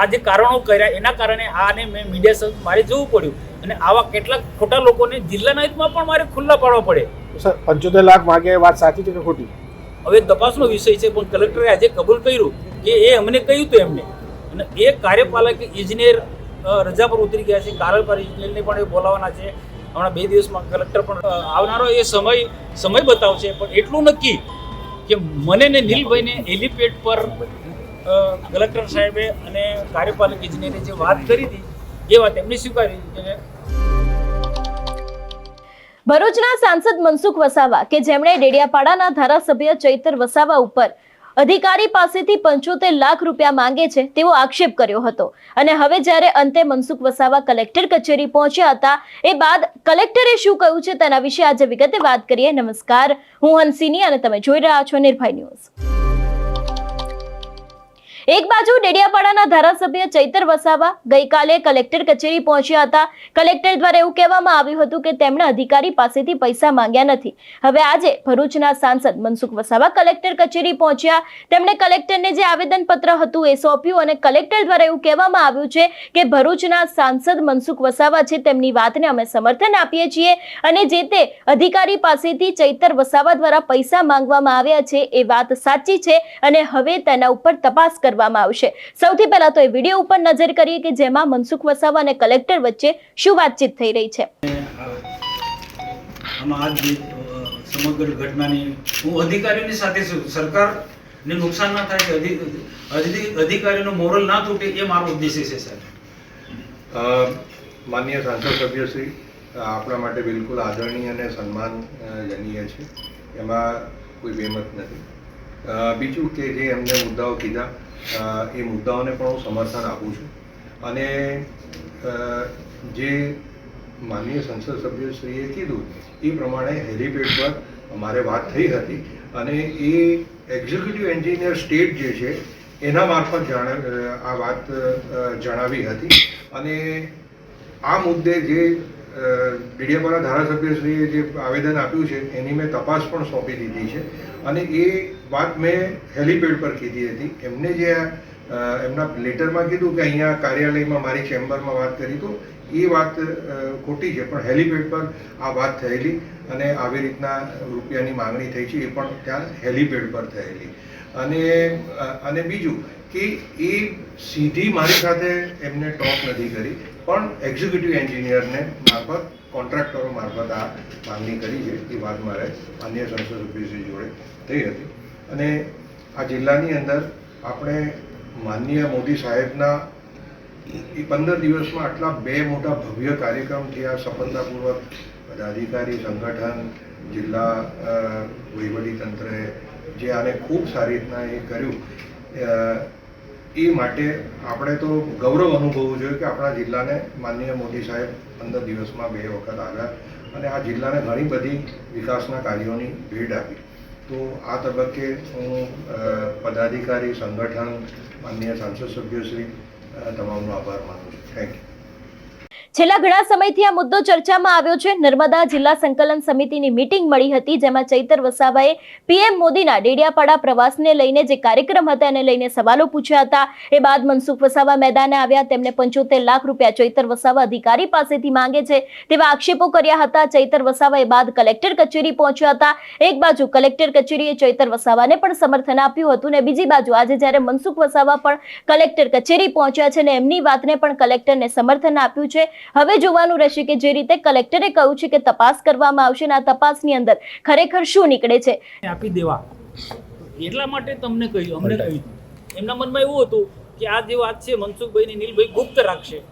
આ જે કારણો કર્યા એના કારણે આને મેં મીડિયા મારે જવું પડ્યું. અને આવા કેટલાક ખોટા લોકોને જિલ્લાના હિતમાં પણ મારે ખુલ્લા પાડવા પડે. સર પંચોતેર લાખ માગે વાત સાચી છે કે ખોટી? હવે તપાસનો વિષય છે પણ કલેક્ટરે આજે કબૂલ કર્યું કે એ અમને કહ્યું હતું એમને. અને એ કાર્યપાલક ઇજનેર રજા પર ઉતરી ગયા છે કાર્યપાલક ઇજનેરને પણ એ બોલાવવાના છે. હમણાં બે દિવસમાં કલેક્ટર પણ આવનારો એ સમય સમય બતાવશે પણ એટલું નક્કી કે મને ને નીલભાઈને એલિપેડ પર કલેક્ટર સાહેબે અને કાર્યપાલક ઇજનેરે જે વાત કરી હતી, એ વાત એમને સ્વીકારી ભરૂચના સાંસદ મનસુખ વસાવા કે જેમણે ડેડિયાપાડાના ધારાસભ્ય ચૈતર વસાવા ઉપર અધિકારી પાસેથી પંચોતેર લાખ રૂપિયા માંગે છે તેવો આક્ષેપ કર્યો હતો. અને હવે જ્યારે અંતે મનસુખ વસાવા કલેક્ટર કચેરી પહોંચ્યા હતા, એ બાદ કલેક્ટરે શું કહ્યું છે તેના વિશે આજે વિગતે વાત કરીએ. નમસ્કાર. હું હંસિની અને તમે જોઈ રહ્યા છો નિર્ભય ન્યૂઝ. એક બાજુ ડેડિયાપાડાના ધારાસભ્ય ચૈતર વસાવા ગઈકાલે કલેક્ટર કચેરી પહોંચ્યા હતા. કલેક્ટર દ્વારા એવું કહેવામાં આવ્યું હતું કે તેમણે અધિકારી પાસેથી પૈસા માંગ્યા નથી. હવે આજે ભરૂચના સાંસદ મનસુખ વસાવા કલેક્ટર કચેરી પહોંચ્યા. તેમણે કલેક્ટરને જે આવેદનપત્ર હતું એ સોંપ્યું અને કલેક્ટર દ્વારા એવું કહેવામાં આવ્યું છે કે ભરૂચના સાંસદ મનસુખ વસાવા છે તેમની વાતને અમે સમર્થન આપીએ છીએ અને જે તે અધિકારી પાસેથી ચૈતર વસાવા દ્વારા પૈસા માંગવામાં આવ્યા છે એ વાત સાચી છે અને હવે તેના ઉપર તપાસ કરવામાં આવશે. સૌથી પહેલા તો એ વીડિયો ઉપર નજર કરીએ કે જેમાં મનસુખ વસાવા અને કલેક્ટર વચ્ચે શું વાતચીત થઈ રહી છે. સમગ્ર ઘટનાની હું અધિકારીઓની સાથે છું. સરકારને નુકસાન ના થાય કે અધિકારીનો મોરલ ના તૂટે એ મારો ઉદ્દેશ્ય છે સાહેબ. માન્ય માનનીય સાંસદ સભ્યશ્રી આપણા માટે બિલકુલ આદરણીય અને સન્માનજનીય છે. એમાં કોઈ બેમત નથી. બીજું કે જે એમને મુદ્દાઓ કીધા એ મુદ્દાઓને પણ હું સમર્થન આપું છું. અને જે માનનીય સંસદ સભ્યશ્રીએ કીધું એ પ્રમાણે હેલિપેડ પર મારે વાત થઈ હતી અને એ એક્ઝિક્યુટિવ એન્જિનિયર સ્ટેટ જે છે, એના મારફત જાણ આ વાત જણાવી હતી. અને આ મુદ્દે જે ડીડીયાપાડા ધારાસભ્યશ્રીએ જે આવેદન આપ્યું છે, એની મેં તપાસ પણ સોંપી દીધી છે. અને એ વાત મેં હેલીપેડ પર કીધી હતી. એમને જે એમના લેટરમાં કીધું કે અહીંયા કાર્યાલયમાં મારી ચેમ્બરમાં વાત કરી તો એ વાત ખોટી છે, પણ હેલીપેડ પર આ વાત થયેલી અને આવી રીતના રૂપિયાની માંગણી થઈ છે એ પણ ત્યાં હેલીપેડ પર થયેલી. અને અને બીજું કે એ સીધી મારી સાથે એમને ટોક નથી કરી, પણ એક્ઝિક્યુટિવ એન્જિનિયરને મારફત, કોન્ટ્રાક્ટરો મારફત આ માંગણી કરી છે, એ વાત મારે અન્ય સંસદ સભ્યશ્રી જોડે થઈ હતી. અને આ જિલ્લાની અંદર આપણે માનનીય મોદી સાહેબના એ પંદર દિવસમાં આટલા બે મોટા ભવ્ય કાર્યક્રમ થયા. સફળતાપૂર્વક પદાધિકારી, સંગઠન, જિલ્લા વહીવટીતંત્રએ જે આને ખૂબ સારી રીતના એ કર્યું એ માટે આપણે તો ગૌરવ અનુભવવું જોઈએ કે આપણા જિલ્લાને માનનીય મોદી સાહેબ પંદર દિવસમાં બે વખત આવ્યા અને આ જિલ્લાને ઘણી બધી વિકાસના કાર્યોની ભેટ આપી. તો આ તબક્કે હું પદાધિકારી, સંગઠન, માનનીય સાંસદ સભ્યશ્રી તમામનો આભાર માનું છું. થેન્ક યુ છેલ્લા ઘણા સમયથી આ મુદ્દો ચર્ચામાં આવ્યો છે. નર્મદા જિલ્લા સંકલન સમિતિની મીટિંગ મળી હતી, જેમાં ચૈતર વસાવાએ પીએમ મોદીના ડેડિયાપાડા પ્રવાસને લઈને જે કાર્યક્રમ હતા, એને લઈને સવાલો પૂછ્યા હતા. એ બાદ મનસુખ વસાવા મેદાને આવ્યા. તેમને પંચોતેર લાખ રૂપિયા ચૈતર વસાવા અધિકારી પાસેથી માંગે છે. તેવા આક્ષેપો કર્યા હતા. ચૈતર વસાવા એ બાદ કલેક્ટર કચેરી પહોંચ્યા હતા. એક બાજુ કલેક્ટર કચેરીએ ચૈતર વસાવાને પણ સમર્થન આપ્યું હતું ને બીજી બાજુ આજે જ્યારે મનસુખ વસાવા પણ કલેક્ટર કચેરી પહોંચ્યા છે ને એમની વાતને પણ કલેક્ટરને સમર્થન આપ્યું છે. હવે જોવાનું રહેશે કે જે રીતે કલેક્ટરે કહ્યું છે કે તપાસ કરવામાં આવશે અને આ તપાસની અંદર ખરેખર શું નીકળે છે. આપી દેવા. એટલા માટે તમને કહ્યું અમને કહ્યું. એમના મનમાં એવું હતું કે આ જે વાત છે મનસુખભાઈ ને નીલભાઈ ગુપ્ત રાખશે.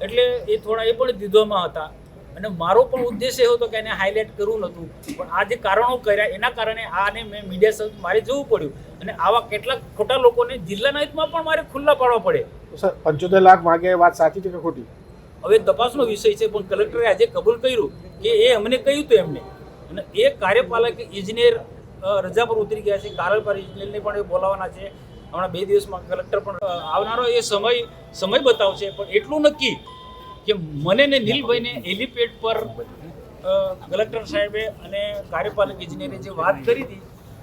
એટલે એ થોડા એ પણ દીધોમાં હતા. અને મારો પણ ઉદ્દેશ એવો હતો કે એને હાઇલાઇટ કરવું નહોતું. પણ આ જે કારણો કર્યા એના કારણે આને મેં મીડિયા સાથે મારે જવું પડ્યું. અને આવા કેટલાક ખોટા લોકોને જિલ્લાના હિતમાં પણ મારે ખુલ્લા પાડવા પડે. સર પંચોતેર લાખ માગે વાત સાચી છે કે ખોટી? હવે તપાસનો વિષય છે, પણ કલેક્ટરે આજે કબૂલ કર્યું કે એ અમને કહ્યું હતું એમને. અને એ કાર્યપાલક ઇજનેર રજા પર ઉતરી ગયા છે કાર્યપાલક ઇજનેરને પણ એ બોલાવવાના છે. હમણાં બે દિવસમાં કલેક્ટર પણ આવનારો એ સમય સમય બતાવશે, પણ એટલું નક્કી કે મને ને નીલભાઈને એલિપેડ પર કલેક્ટર સાહેબે અને કાર્યપાલક ઇજનેરે જે વાત કરી હતી,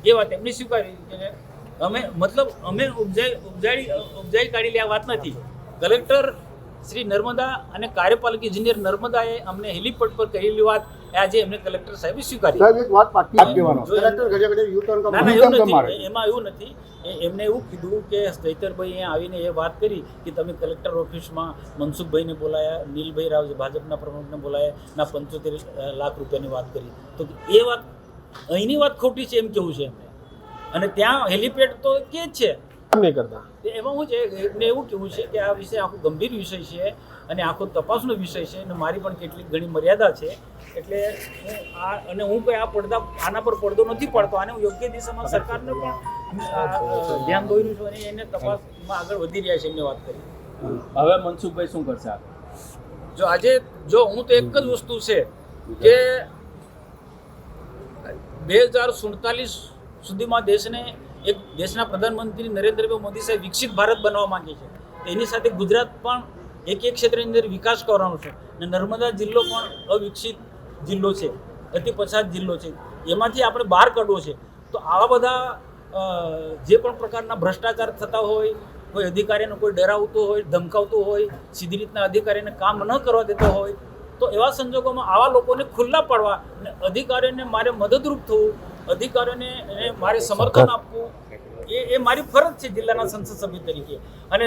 એ વાત એમની સ્વીકારી કે અમે, મતલબ અમે ઉપજાઈ ઉપજાઈ ઉપજાઈ કાઢેલી આ વાત નથી. કલેક્ટર શ્રી નર્મદા અને કાર્યપાલક ઇજનેર નર્મદાએ અમને હેલિપેડ પર કહેલી વાત આજે એમને કલેક્ટર સાહેબે સ્વીકારી. સાહેબ એક વાત કલેક્ટર યુ ટર્ન એમાં એવું નથી. એમને એવું કીધું કે ચૈતરભાઈ અહીંયા આવીને એ વાત કરી કે તમે કલેક્ટર ઓફિસમાં મનસુખભાઈને બોલાયા નીલભાઈ રાવ જે ભાજપના પ્રમુખને બોલાયા ના પંચોતેર લાખ રૂપિયાની વાત કરી. તો એ વાત અહીંની વાત ખોટી છે એમ કેવું છે એમને? અને ત્યાં હેલિપેડ તો કે જ છે. નહીં કરતા. એમાં હું છે એમને એવું કેવું છે કે આ વિષય આખો ગંભીર વિષય છે અને આખો તપાસનો વિષય છે અને મારી પણ કેટલીક ઘણી મર્યાદા છે. એટલે હું આ અને હું કોઈ આ પડદા આના પર પડદો નથી પડતો આને હું યોગ્ય દિશામાં સરકારને પણ ધ્યાન દોરી દોર્યું છું અને એને તપાસમાં આગળ વધી રહ્યા છે એમને વાત કરી. હવે મનસુખભાઈ શું કરશે જો આજે જો હું તો એક જ વસ્તુ છે કે બે હજાર સુડતાલીસ સુધીમાં દેશને એક દેશના પ્રધાનમંત્રી નરેન્દ્રભાઈ મોદી સાહેબ વિકસિત ભારત બનવા માંગે છે. એની સાથે ગુજરાત પણ એક એક ક્ષેત્રની અંદર વિકાસ કરવાનો છે. અને નર્મદા જિલ્લો પણ અવિકસિત જિલ્લો છે. અતિ પછાત જિલ્લો છે. એમાંથી આપણે બહાર કાઢવો છે. તો આવા બધા જે પણ પ્રકારના ભ્રષ્ટાચાર થતા હોય, કોઈ અધિકારીને કોઈ ડરાવતું હોય, ધમકાવતું હોય, સીધી રીતના અધિકારીને કામ ન કરવા દેતો હોય, તો એવા સંજોગોમાં આવા લોકોને ખુલ્લા પાડવા અને અધિકારીઓને મારે મદદરૂપ થવું અધિકારીઓને એને મારે સમર્થન આપવું એ એ મારી ફરજ છે જિલ્લાના સંસદ સભ્ય તરીકે. અને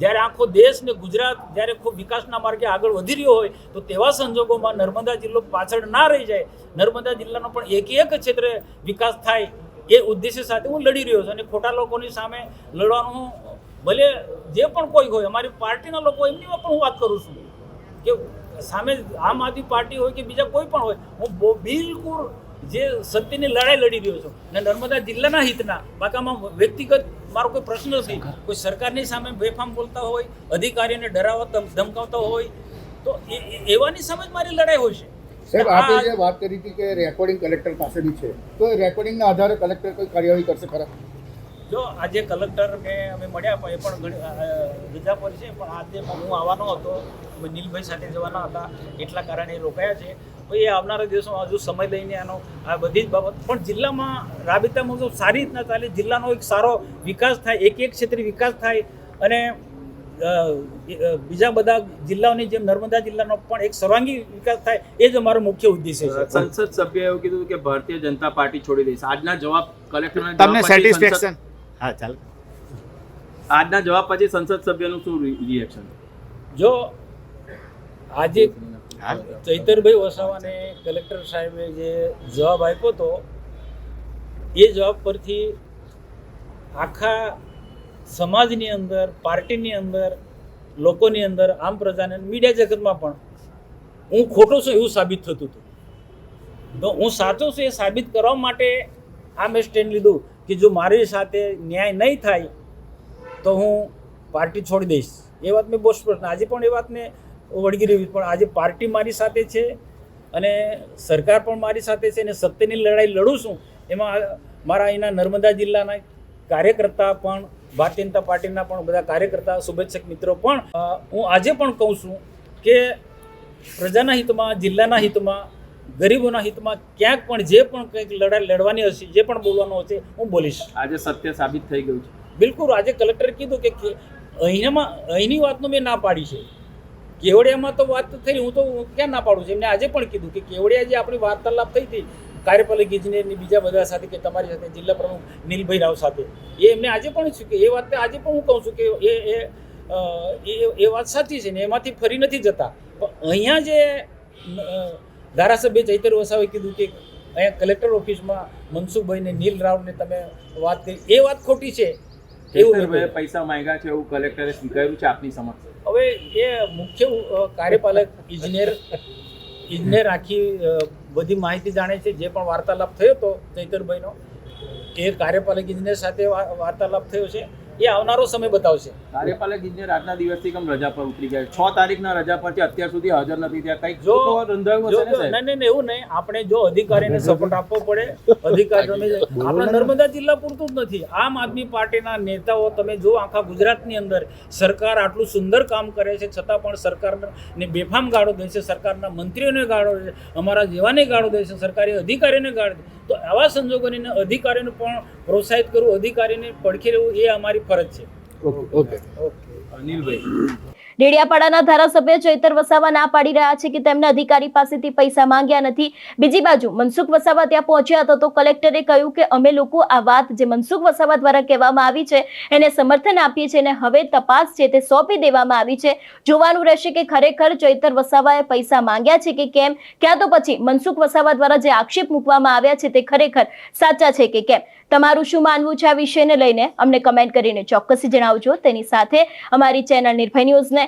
જ્યારે આખો દેશ ને ગુજરાત જ્યારે ખૂબ વિકાસના માર્ગે આગળ વધી રહ્યો હોય તો તેવા સંજોગોમાં નર્મદા જિલ્લો પાછળ ના રહી જાય. નર્મદા જિલ્લાનો પણ એક એક ક્ષેત્રે વિકાસ થાય એ ઉદ્દેશ્ય સાથે હું લડી રહ્યો છું. અને ખોટા લોકોની સામે લડવાનું હું ભલે જે પણ કોઈ હોય અમારી પાર્ટીના લોકો એમની પણ હું વાત કરું છું કે સામે આમ આદમી પાર્ટી હોય કે બીજા કોઈ પણ હોય હું બિલકુલ જે સત્યની લડાઈ લડી રહ્યો છું અને નર્મદા જિલ્લાના હિતના બાકામાં વ્યક્તિગત મારો કોઈ પ્રશ્ન નથી. કોઈ સરકારની સામે બેફામ બોલતા હોય અધિકારીઓને ડરાવતા ધમ- ધમકાવતા હોય તો એ- એ- એવાની સામે જ મારી લડાઈ હોય છે. સાહેબ આપે જે વાત કરી હતી કે રેકોર્ડિંગ કલેક્ટર પાસેની છે તો રેકોર્ડિંગના આધારે કલેક્ટર કોઈ કાર્યવાહી કરશે ખરા? જો આજે કલેક્ટરને અમે મળ્યા પણ એ પણ રજા પર છે પણ આજે હું આવવાનો હતો. નીલભાઈ સાથે જવાના હતા. એટલા કારણે રોકાયા છે. એ આવનારા દિવસોમાં હજુ સમય લઈને આનો આ બધી જ બાબત. પણ જિલ્લામાં રાબેતા મુજબ સારી રીતના ચાલે. જિલ્લાનો એક સારો વિકાસ થાય એક એક ક્ષેત્રે વિકાસ થાય. અને બીજા બધા જિલ્લાઓની જેમ નર્મદા જિલ્લાનો પણ એક સર્વાંગી વિકાસ થાય એ જ અમારો મુખ્ય ઉદ્દેશ્ય છે. સંસદ સભ્ય એવું કીધું કે ભારતીય જનતા પાર્ટી છોડી દઈશ. આજના જવાબ કલેક્ટર તમને સેટિસ્ફેક્શન. હા ચાલ. આજના જવાબ પછી સંસદ સભ્યનું શું રિએક્શન જો આજે ચૈતરભાઈ વસાવાને કલેક્ટર સાહેબે જે જવાબ આપ્યો હતો એ જવાબ પરથી આખા સમાજની અંદર પાર્ટીની અંદર લોકોની અંદર આમ પ્રજાને મીડિયા જગતમાં પણ હું ખોટો છું એવું સાબિત થતું હતું. તો હું સાચો છું એ સાબિત કરવા માટે આ મેં સ્ટેન્ડ લીધું. કે જો મારી સાથે ન્યાય નહીં થાય, તો હું પાર્ટી છોડી દઈશ. એ વાત મેં બહુ સ્પષ્ટ આજે પણ એ વાતને વળગી રહ્યું પણ આજે પાર્ટી મારી સાથે છે અને સરકાર પણ મારી સાથે છે અને સત્યની લડાઈ લડું છું, એમાં મારા અહીંના નર્મદા જિલ્લાના કાર્યકર્તા પણ, ભારતીય જનતા પાર્ટીના પણ બધા કાર્યકર્તા, શુભેચ્છક મિત્રો પણ હું આજે પણ કહું છું કે પ્રજાના હિતમાં, જિલ્લાના હિતમાં ગરીબોના હિતમાં ક્યાંક પણ જે પણ કંઈક લડાઈ લડવાની હશે જે પણ બોલવાનું હશે હું બોલીશ. આજે સત્ય સાબિત થઈ ગયું છે. બિલકુલ આજે કલેક્ટરે કીધું કે અહીંયામાં અહીંની વાતનું મેં ના પાડી છે. કેવડિયામાં તો વાત થઈ હું તો ક્યાં ના પાડું છું? એમને આજે પણ કીધું કે કેવડિયા જે આપણી વાર્તાલાપ થઈ હતી કાર્યપાલક ઇજનેરની બીજા બધા સાથે કે તમારી સાથે જિલ્લા પ્રમુખ નીલભાઈ રાવ સાથે એ એમને આજે પણ છું કે એ વાત આજે પણ હું કહું છું કે એ એ એ વાત સાચી છે ને એમાંથી ફરી નથી જતા. પણ અહીંયા જે ધારાસભ્ય ચૈતર વસાવે કીધું કે અહીંયા કલેક્ટર ઓફિસમાં મનસુખભાઈને નીલ રાવને તમે વાત કરી. એ વાત ખોટી છે. એવું પૈસા માંગ્યા છે એવું કલેક્ટરે સ્વીકાર્યું છે આપની સમક્ષ? હવે એ મુખ્ય કાર્યપાલક ઇજનેર ઇજનેર આખી બધી માહિતી જાણે છે. જે પણ વાર્તાલાપ થયો હતો ચૈતરભાઈનો એ કાર્યપાલક ઇજનેર સાથે વાર્તાલાપ થયો છે. એ આવનારો સમય બતાવશે. કાર્યપાલક ઇજનેર આજના દિવસથી કેમ રજા પર ઉતરી ગયા છ? તારીખના રજા પરથી અત્યાર સુધી હાજર નથી ત્યાં કંઈક જો રંધાયું હશે ને નહીં એવું નહીં. આપણે જો અધિકારીને સપોર્ટ આપવો પડે. અધિકારી તમે આપણા નર્મદા જિલ્લા પૂરતું જ નથી. આમ આદમી પાર્ટીના નેતાઓ તમે જો આખા ગુજરાતની અંદર સરકાર આટલું સુંદર કામ કરે છે છતાં પણ સરકારને બેફામ ગાળો દે છે સરકારના મંત્રીઓને ગાળો દે છે અમારા જેવાને ગાળો દે છે સરકારી અધિકારીઓને ગાળો દે તો આવા સંજોગોને અધિકારીને પણ પ્રોત્સાહિત કરવું અધિકારીને પડખે રહેવું એ અમારી ફરજ છે. ઓકે અનિલભાઈ. ડેડિયાપાડાના ધારાસભ્ય ચૈતર વસાવા ના પાડી રહ્યા છે કે તેમને અધિકારી પાસેથી પૈસા માંગ્યા નથી. બીજી બાજુ મનસુખ વસાવા ત્યાં પહોંચ્યા હતા તો કલેક્ટરે કહ્યું કે અમે લોકો આ વાત જે મનસુખ વસાવા દ્વારા કહેવામાં આવી છે એને સમર્થન આપીએ છીએ અને હવે તપાસ છે તે સોંપી દેવામાં આવી છે. જોવાનું રહેશે કે ખરેખર ચૈતર વસાવાએ પૈસા માંગ્યા છે કે કેમ? ક્યાં તો પછી મનસુખ વસાવા દ્વારા જે આક્ષેપ મૂકવામાં આવ્યા છે તે ખરેખર સાચા છે કે કેમ? તમારું શું માનવું છે આ વિષયને લઈને? અમને કમેન્ટ કરીને ચોક્કસ જણાવજો. તેની સાથે અમારી ચેનલ નિર્ભય ન્યૂઝને